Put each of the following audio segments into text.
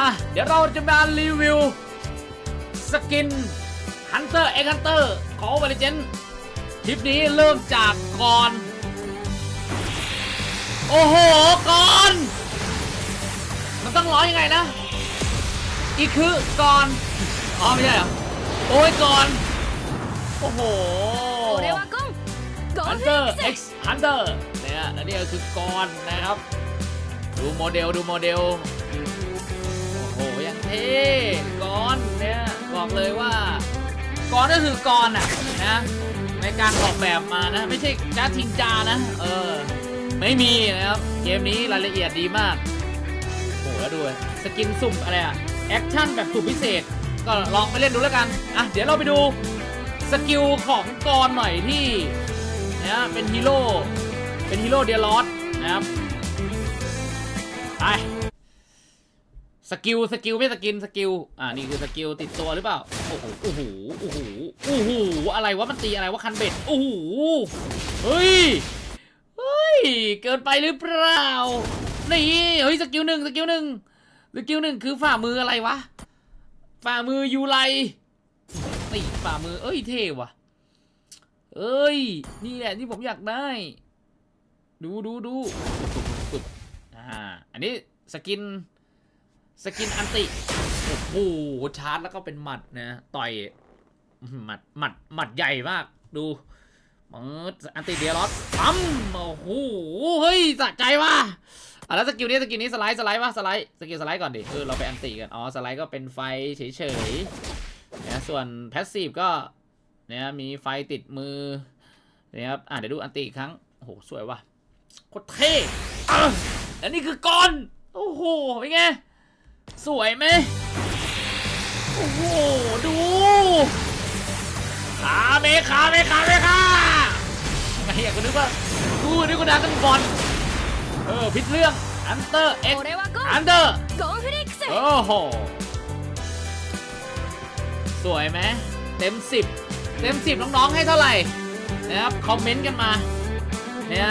า เดี๋ยวเราจะมารีวิว สกินฮันเตอร์เอ็กฮันเตอร์ของว a l เจนทริปนี้เริ่มจากก่อน โอ้โหก่อน มันต้องร้อยยังไงนะ อีคือก่อนอ๋อไม่ใช่เหรอ โอ้ยก่อน โอ้โหฮั Hunter X Hunter เตอร์เนี่ยและนี่ก็คือก่อนนะครับ ดูโมเดลดูโมเดล หยังเท่กรเนี่ยบอกเลยว่ากรก็คือกรอะนะในการออกแบบมานะ ไม่ใช่การทิงจานะ เออ ไม่มีนะครับ เกมนี้รายละเอียดดีมากโหแล้วดูสกินสุ่มอะไรอะแอคชั่นแบบสุ่มพิเศษ ก็ลองไปเล่นดูแล้วกัน อะ เดี๋ยวเราไปดูสกิลของกรหน่อยที่นะเป็นฮีโร่เป็นฮีโร่เดียร์ลอสนะครับ สกิลสกิลไม่สกินสกิลอ่านี่คือสกิลติดตัวหรือเปล่าโอ้โหโอ้โหโอ้โหโอ้โหอะไรวะมันตีอะไรวะคันเบ็ดโอ้โหเฮ้ยเฮ้ยเกินไปหรือเปล่านี่เฮ้ยสกิลหนึ่งสกิลหนึ่งสกิลหนึ่งคือฝ่ามืออะไรวะฝ่ามือยูไรนี่ฝ่ามือเอ้ยเท่ว่ะเอ้ย นี่แหละที่ผมอยากได้ ดูดูดูปึ๊บอ่าอันนี้สกิน สกินอันติ โอ้โหชาร์จแล้วก็เป็นหมัดนะต่อยหมัดหมัดหมัดใหญ่มากดูมืดอันติเดียร์ลอสปั๊มโอ้โหเฮ้ยสะใจว่ะอะแล้วสกิลนี้สกิลนี้สไลด์สไลด์วะสไลด์สกิลสไลด์ก่อนดิเออเราไปอันติกันอ๋อสไลด์ก็เป็นไฟเฉยๆนะส่วนแพสซีฟก็เนี่ยมีไฟติดมือนะครับอะเดี๋ยวดูอันติอีกครั้งโอ้โหสวยว่ะโคตรเท่อะและนี่คือก้อนโอ้โหเป็นไง สวยไหมโอ้โห ดูขาเมขาเมขาเมขาไม่อยากนึกว่าดูนึกว่าดากันบอลเออพิษเรื่องอันเตอร์เอ็กซ์อันเตอร์โอ้โห สวยไหมเต็มสิบเต็มสิบน้องๆให้เท่าไหร่นะครับคอมเมนต์กันมาเนี่ย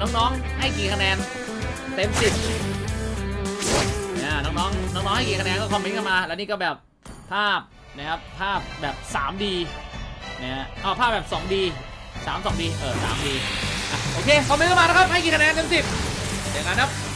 น้องๆให้กี่คะแนน เต็มสิบ น้องๆน้องๆให้กี่คะแนนก็คอมเมนต์กันมา แล้วนี่ก็แบบภาพนะครับภาพแบบ 3D นะฮะอ๋อภาพแบบ 2D 3 2D เออ 3D อโอเคคอมเมนต์กันมานะครับให้กี่คะแนนเต็ม10เดี๋ยวกันครับ